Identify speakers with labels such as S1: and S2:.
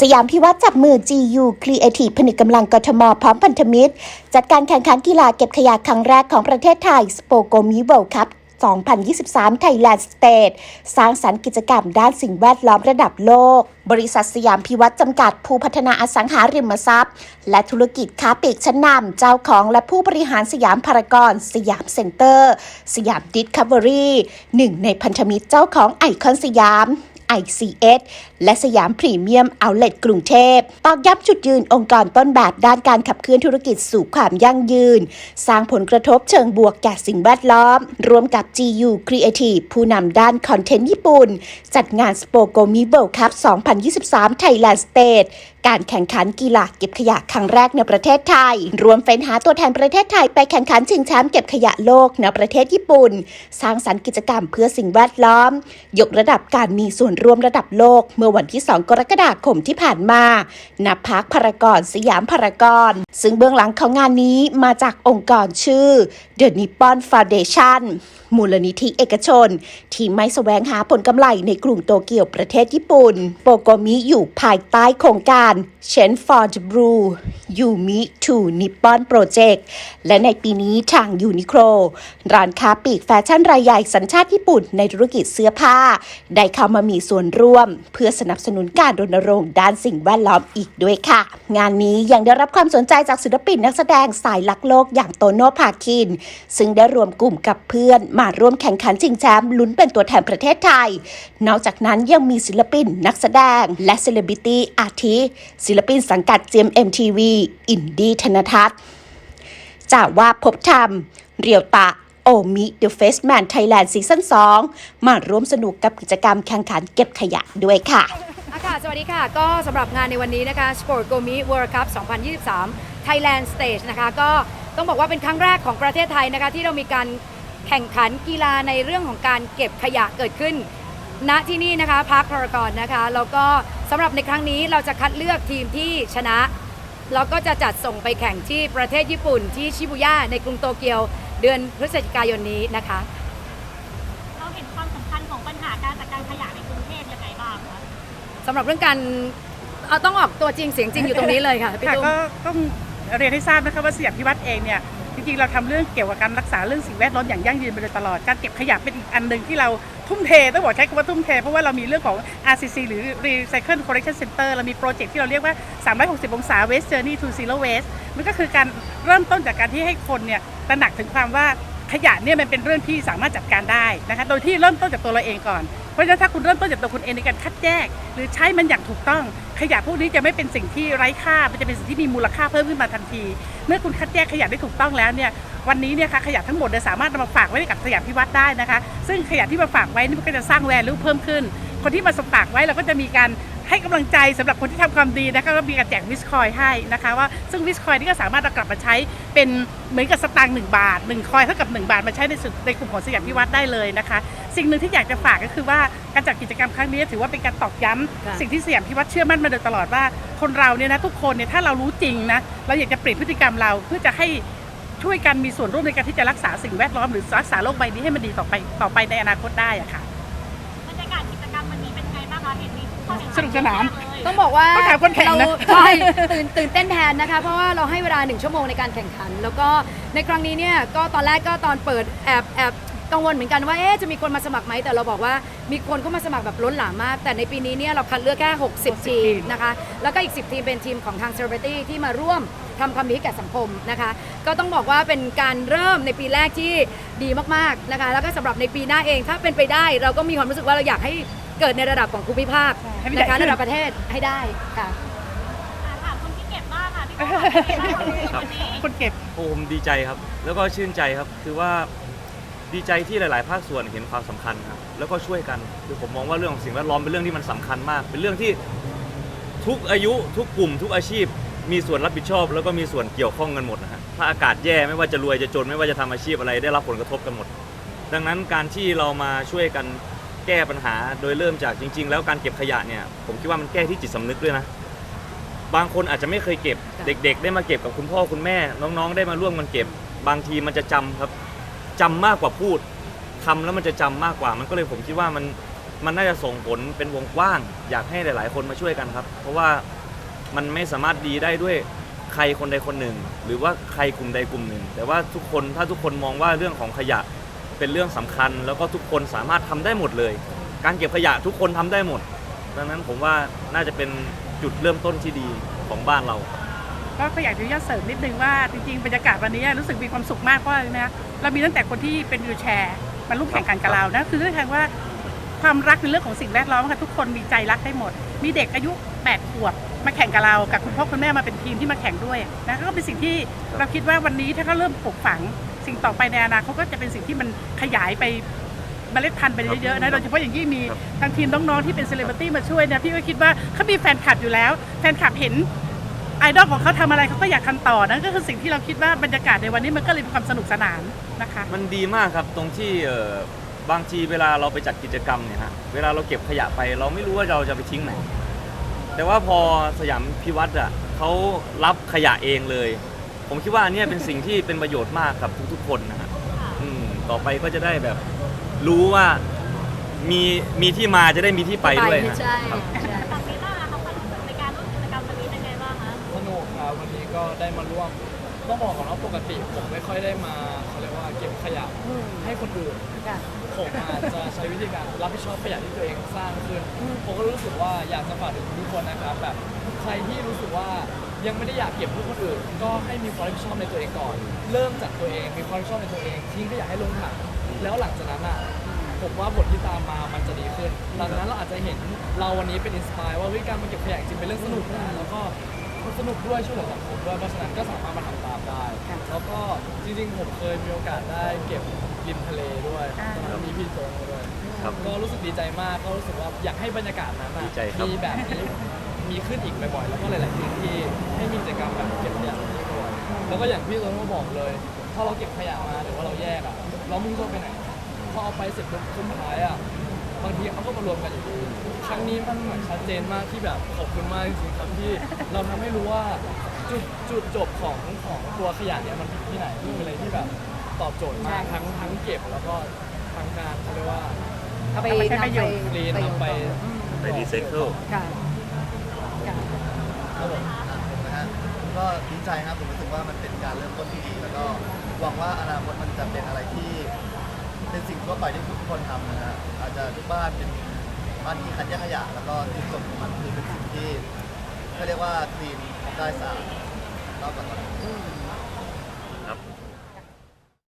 S1: สยามพิวัตรจับมือ GU Creative ผนึกกำลังกทม พร้อมพันธมิตร จัดการแข่งขันกีฬาเก็บขยะครั้งแรกของประเทศไทยสโปโกมิ World Cup 2023 Thailand State สร้างสรรค์กิจกรรมด้านสิ่งแวดล้อมระดับโลก บริษัทสยามพิวัตรจำกัดผู้พัฒนาอสังหาริมทรัพย์ และธุรกิจค้าปลีกชั้นนำเจ้าของและผู้บริหารสยามพารากอนสยามเซ็นเตอร์ สยามดิสคัฟเวอรี่หนึ่งในพันธมิตรเจ้าของไอคอนสยาม ICS และสยามพรีเมียมเอาเล t กรุงเทพตอกย้ำจุดยืนองค์กรต้นแบบด้านการขับเคลื่อนธุรกิจสู่ความยั่งยืน สร้างผลกระทบเชิงบวกแก่สิ่งแวดล้อม ร่วมกับ GU Creative ผู้นำด้านคอนเทนต์ญี่ปุ่น จัดงานสโปโกมิเบิลคัพ2023 Thailand State การแข่งขันกีฬาเก็บขยะครั้งแรกในประเทศไทย รวมเฟ้นหาตัวแทนประเทศไทยไปแข่งขันชิงแชมป์เก็บขยะโลกในประเทศญี่ปุ่น สร้างสรรค์กิจกรรมเพื่อสิ่งแวดล้อม ยกระดับการมีส่วนร่วมระดับโลกเมื่อวันที่ 2 กรกฎาคมที่ผ่านมาณพักพารากอนสยามพารากอน ซึ่งเบื้องหลังของงานนี้มาจากองค์กรชื่อ The Nippon Foundation มูลนิธิเอกชน ที่ไม่แสวงหาผลกำไรในกรุงโตเกียวประเทศญี่ปุ่น โปโกมิอยู่ภายใต้โครงการ Change for the Blue Yumi to Nippon Project และในปีนี้ทางยูนิโคลร้านค้าปลีกแฟชั่นรายใหญ่สัญชาติญี่ปุ่นในธุรกิจเสื้อผ้า ได้เข้ามามีส่วนร่วม เพื่อสนับสนุนการรณรงค์ด้านสิ่งแวดล้อมอีกด้วยค่ะ งานนี้ยังได้รับความสนใจจากศิลปินนักแสดงสายลักโลกอย่างโตโน่ภาคิน ซึ่งได้รวมกลุ่มกับเพื่อน มาร่วมแข่งขันชิงแชมป์ลุ้นเป็นตัวแทนประเทศไทย นอกจากนั้นยังมีศิลปินนักแสดง และเซเลบริตี้อาทิศิลปินสังกัด GMMTV อินดี้ธนทัศน์จาว่าพบธรรม เรียวตะ มิเดอะเฟสแมนไทยแลนด์ซีซั่น2มาร่วมสนุกกับกิจกรรมแข่งขันเก็บขยะด้วยค่ะ
S2: อะค่ะสวัสดีค่ะ ก็สำหรับงานในวันนี้นะคะ Sport g o m i World Cup 2023 Thailand Stage นะคะ ก็ต้องบอกว่าเป็นครั้งแรกของประเทศไทยนะคะ ที่เรามีการแข่งขันกีฬาในเรื่องของการเก็บขยะเกิดขึ้น ณที่นี่นะคะพาร์คพารากอนนะคะแล้วก็สำหรับในครั้งนี้เราจะคัดเลือกทีมที่ชนะ แล้วก็จะจัดส่งไปแข่งที่ประเทศญี่ปุ่นที่ชิบุย่าในกรุงโตเกียว เดือนพฤศจิกายนนี้นะคะ
S3: เราเห็นความสำคัญของปัญหาการจัดการขยะในกรุงเทพยังไงบ้างคะ
S2: สำหรับเรื่องการเอาต้องออกตัวจริงเสียงจริงอยู่ตรงนี้เลยค่ะพี่
S4: ค่ะ
S2: ตุ้ม
S4: ก็ต้องเรียนให้ทราบนะคะว่าสยามพิวัตรเองเนี่ย จริงๆเราทำเรื่องเกี่ยวกับการรักษาเรื่องสิ่งแวดล้อมอย่างยั่งยืนมาโดยตลอดการเก็บขยะเป็นอีกอันหนึ่งที่เราทุ่มเทต้องบอกใช้คำว่าทุ่มเท เพราะว่าเรามีเรื่องของ RCC หรือ Recycle Collection Center เรามีโปรเจกต์ที่เราเรียกว่า 360 องศา Waste Journey to Zero Waste มันก็คือการเริ่มต้นจากการที่ให้คนเนี่ยตระหนักถึงความว่า ขยะเนี่ยมันเป็นเรื่องที่สามารถจัดการได้นะคะ โดยที่เริ่มต้นจากตัวเราเองก่อน เพราะฉะนั้นถ้าคุณเริ่มต้นจากตัวคุณเองในการคัดแยก หรือใช้มันอย่างถูกต้อง ขยะพวกนี้จะไม่เป็นสิ่งที่ไร้ค่า มันจะเป็นสิ่งที่มีมูลค่าเพิ่มขึ้นมาทันที เมื่อคุณคัดแยกขยะได้ถูกต้องแล้วเนี่ยวันนี้เนี่ยค่ะขยะทั้งหมดเนี่ยสามารถนำมาฝากไว้กับสยามพิวัตรได้นะคะ ซึ่งขยะที่มาฝากไว้นี่มันก็จะสร้างแวลูเพิ่มขึ้น คนที่มาสฝากไว้เราก็จะมีการ ให้กำลังใจสำหรับคนที่ทำความดีนะคะก็มีการแจกวิสคอยให้นะคะว่าซึ่งวิสคอยนี่ก็สามารถเอากลับมาใช้เป็นเหมือนกับสตางค์หนึ่งบาทหนึ่งคอยเท่ากับหนึ่งบาทมาใช้ในสุดในกลุ่มของสยามพิวัตรได้เลยนะคะ สิ่งหนึ่งที่อยากจะฝากก็คือว่าการจัดกิจกรรมครั้งนี้ถือว่าเป็นการตอกย้ำ
S2: ค่ะ
S4: สิ่งที่สยามพิวัตรเชื่อมั่นมาโดยตลอดว่าคนเราเนี่ยนะทุกคนเนี่ยถ้าเรารู้จริงนะเราอยากจะเปลี่ยนพฤติกรรมเราเพื่อจะให้ช่วยกันมีส่วนร่วมในการที่จะรักษาสิ่งแวดล้อมหรือรักษาโลกใบนี้ให้มันดีต่อไปต่อไปในอนาคตได้อะค่ะ สนุกสนาน
S3: เยอะมเลย
S2: ต้องบอกว่า
S4: ต้องถามคนแข่งนะ
S2: เราใช่ตื่นตื่นเต้นแทนนะคะ เพราะว่าเราให้เวลาหนึ่งชั่วโมงในการแข่งขัน แล้วก็ในครั้งนี้เนี่ยก็ตอนแรกก็ตอนเปิดแอบแอบกังวลเหมือนกันว่าเอ๊ะจะมีคนมาสมัครไหมแต่เราบอกว่ามีคนเข้ามาสมัครแบบล้นหลามมาก แต่ในปีนี้เนี่ยเราคัดเลือกแค่ 60 ทีมนะคะ แล้วก็อีก 10 ทีมเป็นทีมของทาง Celebrity ที่มาร่วมทำความดีให้แก่สังคมนะคะ ก็ต้องบอกว่าเป็นการเริ่มในปีแรกที่ดีมากๆนะคะ แล้วก็สำหรับในปีหน้าเองถ้าเป็นไปได้ เราก็มีความรู้สึกว่าเราอยากให้ เกิดในระดับของภูมิภาค
S4: ให้มันใหญ่
S2: นะคะ
S4: ขึ้น
S2: ระดับประเทศให้ได้ค่ะ
S3: อะถามคนที่เก็บบ้างค่ะพี่ก้องเป็นไงบ้างวันนี้
S4: คนเก็บ
S5: โอ้ผมดีใจครับ แล้วก็ชื่นใจครับ คือว่าดีใจที่หลาย ๆ ภาคส่วนเห็นความสำคัญครับ แล้วก็ช่วยกัน คือผมมองว่าเรื่องของสิ่งแวดล้อมเป็นเรื่องที่มันสำคัญมาก เป็นเรื่องที่ทุกอายุทุกกลุ่ม ทุกอาชีพ มีส่วนรับผิดชอบ แล้วก็มีส่วนเกี่ยวข้องกันหมดนะฮะ ถ้าอากาศแย่ไม่ว่าจะรวยจะจนไม่ว่าจะทำอาชีพอะไรได้รับผลกระทบกันหมด ดังนั้นการที่เรามาช่วยกันแก้ปัญหาโดยเริ่มจากจริง ๆ แล้วการเก็บขยะเนี่ยผมคิดว่ามันแก้ที่จิตสำนึกด้วยนะ บางคนอาจจะไม่เคยเก็บ
S2: ค่ะ
S5: เด็ก ๆ ได้มาเก็บกับคุณพ่อคุณแม่ น้องๆ ได้มาร่วมกันเก็บ บางทีมันจะจำครับจำมากกว่าพูดทำแล้วมันจะจำมากกว่า มันก็เลยผมคิดว่ามันมันน่าจะส่งผลเป็นวงกว้าง อยากให้หลาย ๆ คนมาช่วยกันครับ เพราะว่ามันไม่สามารถดีได้ด้วยใครคนใดคนหนึ่ง หรือว่าใครกลุ่มใดกลุ่มหนึ่ง แต่ว่าทุกคนถ้าทุกคนมองว่าเรื่องของขยะ เป็นเรื่องสำคัญ แล้วก็ทุกคนสามารถทำได้หมดเลย การเก็บขยะทุกคนทำได้หมด ดังนั้นผมว่าน่าจะเป็นจุดเริ่มต้นที่ดีของบ้านเรา
S4: ก็อยากจะยอดเสริมนิดนึงว่าจริงๆบรรยากาศวันนี้รู้สึกมีความสุขมากเพราะนะเรามีตั้งแต่คนที่เป็นวิวแชร์มาร่วมแข่งขันกับเรานะคือเรื่องทางว่าความรักในเรื่องของสิ่งแวดล้อมค่ะทุกคนมีใจรักได้หมด มีเด็กอายุ8ขวบมาแข่งกับเรา กับคุณพ่อคุณแม่มาเป็นทีมที่มาแข่งด้วยนะก็เป็นสิ่งที่เราคิดว่าวันนี้ถ้าเขาเริ่มปลูกฝัง สิ่งต่อไปในอนาคตก็จะเป็นสิ่งที่มันขยายไปเมล็ดพันธุ์ไปเยอะๆนะโดยเฉพาะอย่างยิ่งมี
S5: ครับ
S4: ทางทีมน้องๆที่เป็นเซเลบริตี้มาช่วยนะพี่ก็คิดว่าเขามีแฟนคลับอยู่แล้ว แฟนคลับเห็นไอดอลของเขาทำอะไรเขาก็อยากทำต่อนั่นก็คือสิ่งที่เราคิดว่าบรรยากาศในวันนี้มันก็เลยมีความสนุกสนานนะคะ
S5: มันดีมากครับตรงที่เอ่อบางทีเวลาเราไปจัดกิจกรรมเนี่ยฮะเวลาเราเก็บขยะไปเราไม่รู้ว่าเราจะไปทิ้งไหนแต่ว่าพอสยามพิวัตรอะเขารับขยะเองเลย ผมคิดว่าอันเนี้ยเป็นสิ่งที่เป็นประโยชน์มากกับทุกๆ คนนะฮะอืมต่อไปก็จะได้แบบรู้ว่ามีมีที่มาจะได้มีที่ไปด้วยฮะ
S2: ใช่
S5: ครับ
S2: ใช่
S3: ฝั่งนี้ล่ะคะความรู้สึกในการร่วมกิจกรรมวันนี้เป็นไงบ้างคะ
S6: สนุกครับวันนี้ก็ได้มาร่วมต้องบอกก่อนว่าปกติผมไม่ค่อยได้มาเขาเรียกว่าเก็บขยะ
S2: อืม
S6: ให้คนอื่น
S2: ค่ะ
S6: ผมอาจจะใช้วิธีการรับผิดชอบขยะที่ตัวเองสร้างขึ้น ผมก็รู้สึกว่าอยากจะฝากถึงทุกคนนะครับแบบใครที่รู้สึกว่า ยังไม่ได้อยากเก็บเพื่อคนอื่น ก็ให้มีความรับผิดชอบในตัวเองก่อน เริ่มจากตัวเองมีความรับผิดชอบในตัวเองทิ้งขยะให้ลงถังแล้วหลังจากนั้นอะผมว่าผลที่ตามมามันจะดีขึ้นหลังจากนั้นเราอาจจะเห็นเราวันนี้เป็นอินสปายว่าเฮ้ยการมาเก็บขยะจริงๆเป็นเรื่องสนุกนะแล้วก็มันสนุกด้วยช่วยเหลือสังคมด้วยเพราะฉะนั้นก็สามารถมาทำตามได้ แล้วก็จริงๆผมเคยมีโอกาสได้เก็บริมทะเลด้วย
S4: อ่า
S6: ตอนนั้นมีพี่โจงมาด้วย
S5: ครับ
S6: ก็รู้สึกดีใจมากก็รู้สึกว่าอยากให้บรรยากาศนั้นอะ
S5: ดีใจครับ
S6: มีแบบนี้ มีขึ้นอีกบ่อยๆแล้วก็หลายๆพื้นที่ให้มีกิจกรรมแบบเก็บขยะแบบนี้บ่อยแล้วก็อย่างพี่โจงก็บอกเลยถ้าเราเก็บขยะมาหรือว่าเราแยกอะเราไม่รู้จะเอาไปไหนพอเอาไปเสร็จปุ๊บสุดท้ายอะบางทีเขาก็มารวมกันอยู่ดีครั้งนี้มันเหมือนชัดเจนมากที่แบบขอบคุณมากจริงๆครับที่เราทำให้รู้ว่าจุดจุดจบของของตัวขยะเนี่ยมันอยู่ที่ไหนมันเป็นอะไรที่แบบตอบโจทย์มากทั้งทั้งเก็บแล้วก็ทั้งการเขาเรียกว่า
S2: เอาไป
S4: เอาไปใช้
S2: นำ
S4: ประโยชน์
S6: เรียนนำไป
S5: ไปรีไซเคิล
S2: ค่ะค่ะ
S6: ครับผม
S7: ผมนะฮะก็ดีใจครับผมรู้สึกว่ามันเป็นการเริ่มต้นที่ดี แล้วก็หวังว่าอนาคตมันจะเป็นอะไรที่ เป็นสิ่งทั่วไปที่ทุกคนทำนะฮะอาจจะทุกบ้านเป็นบ้านที่คัดแยกขยะ แล้วก็ที่ส่วนของมันคือเป็นสิ่งที่เขาเรียกว่าคลีนได้สะอาดรอบก่อน